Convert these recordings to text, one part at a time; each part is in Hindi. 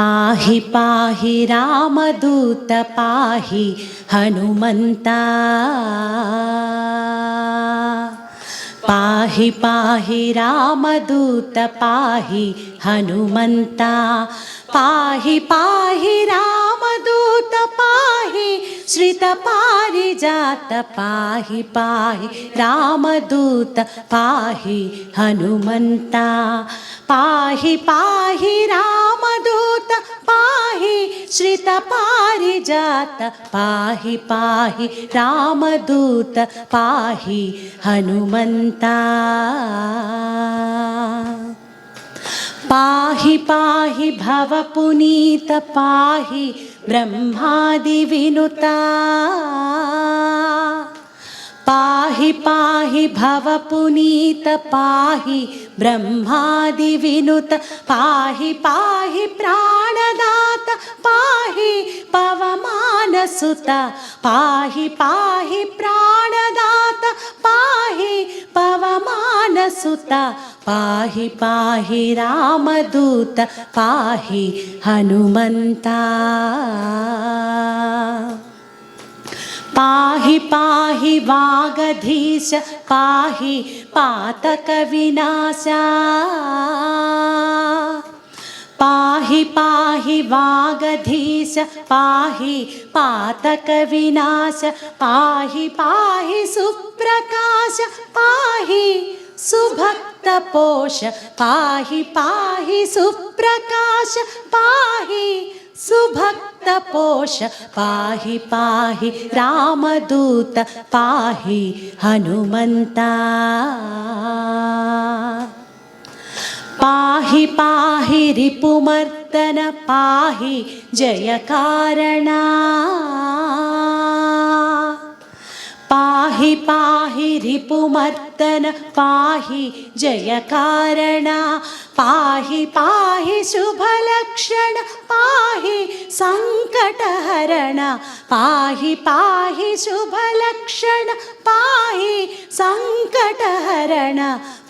पाहि पाहि रामदूत पाहि हनुमन्ता। पाहि पाहि रामदूत पाहि हनुमन्ता। पाहि पाहि रामदूत पाहि श्रितपारिजात पाहि पाहि रामदूत पाहि हनुमन्ता। पाहि पाहि रामदूत पाहि श्रितपारिजात पाहि पाहि रामदूत पाहि हनुमन्ता पाहि पाहि भवपुनीत पाहि ब्रह्मादिविनुता पाहि पाहि भवपुनीत पाहि ब्रह्मादिविनुत पाहि पाहि प्राणदात पाहि पवमानसुत पाहि पाहि प्राणदात पाहि पवमानसुत पाहि पाहि रामदूत, पाहि हनुमन्ता। पाहि पाहि वागधीश, पाहि पातकविनाशा। पाहि पाहि वागधीश, पाहि पातकविनाश, पाहि पाहि सुप्रकाश, पाहि सुभक्तपोष पाहि पाहि सुप्रकाश, पाहि सुभक्तपोष, पाहि पाहि रामदूत, पाहि हनुमन्ता। पाहि पाहि रिपुमर्दन, पाहि जयकारणा। पाहि पाहि रिपुमर्दन, पाहि जयकारणा, पाहि पाहि शुभलक्षण, पाहि सङ्कटहरण पाहि पाहि शुभलक्षण, पाहि सङ्कटहरण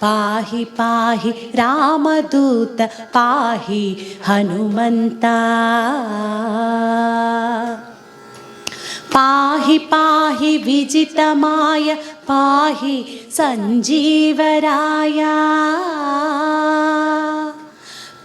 पाहि पाहि रामदूत, पाहि हनुमन्ता പാഹി പാഹി വിജിതമായ പാഹി സഞ്ജീവരായ.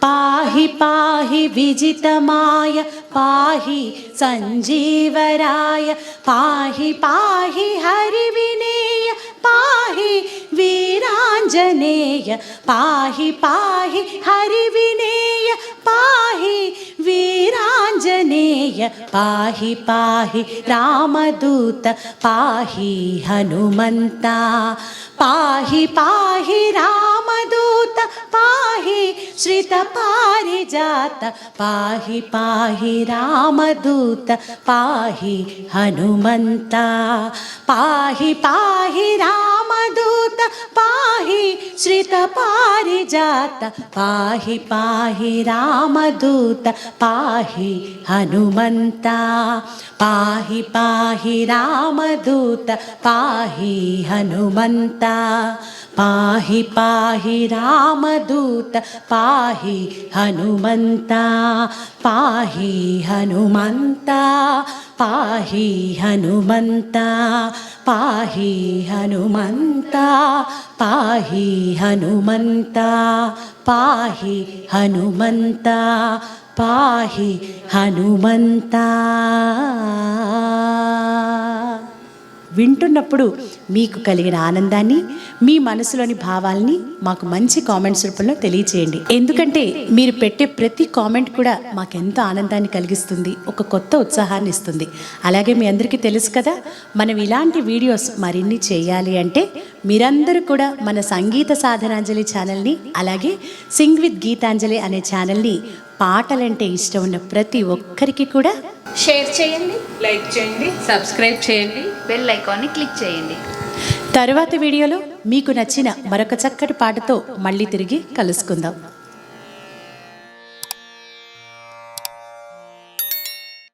പാഹി പാഹി വിജിതമായ പാഹി സഞ്ജീവരായ. പാഹി പാഹി ഹരിവിനേയ പാഹി വീരാഞ്ജനേയ. പാഹി പാഹി ഹരിവിനേയ പാഹി वीराञ्जनेय पाहि पाहि रामदूत पाहि हनुमन्ता पाहि पाहि रामदूत पाहि श्रितपारिजात पाहि पाहि रामदूत पाहि हनुमन्ता पाहि पाहि रामदूत पाहि श्रितपारिजात पाहि पाहि रामदूत पाहि हनुमन्ता पाहि पाहि रामदूत पाहि हनुमन्ता పాహి పాహి రామదూత పాహి హనుమంత పాహి హనుమంత పాహి హనుమంత పాహి హనుమంత పాహి హనుమంత పాహి హనుమంత పాహి హనుమంత. వింటున్నప్పుడు మీకు కలిగిన ఆనందాన్ని మీ మనసులోని భావాల్ని మాకు మంచి కామెంట్స్ రూపంలో తెలియచేయండి. ఎందుకంటే మీరు పెట్టే ప్రతి కామెంట్ కూడా మాకెంతో ఆనందాన్ని కలిగిస్తుంది ఒక కొత్త ఉత్సాహాన్ని ఇస్తుంది. అలాగే మీ అందరికీ తెలుసు కదా మనం ఇలాంటి వీడియోస్ మరిన్ని చేయాలి అంటే మీరందరూ కూడా మన సంగీత సాధనాంజలి ఛానల్ని అలాగే సింగ్ విత్ గీతాంజలి అనే ఛానల్ని పాటలంటే ఇష్టం ఉన్న ప్రతి ఒక్కరికి కూడా షేర్ చేయండి. లైక్ చేయండి. సబ్స్క్రైబ్ చేయండి. బెల్ ఐకాన్ని క్లిక్ చేయండి. తరువాత వీడియోలో మీకు నచ్చిన మరొక చక్కటి పాటతో మళ్ళీ తిరిగి కలుసుకుందాం.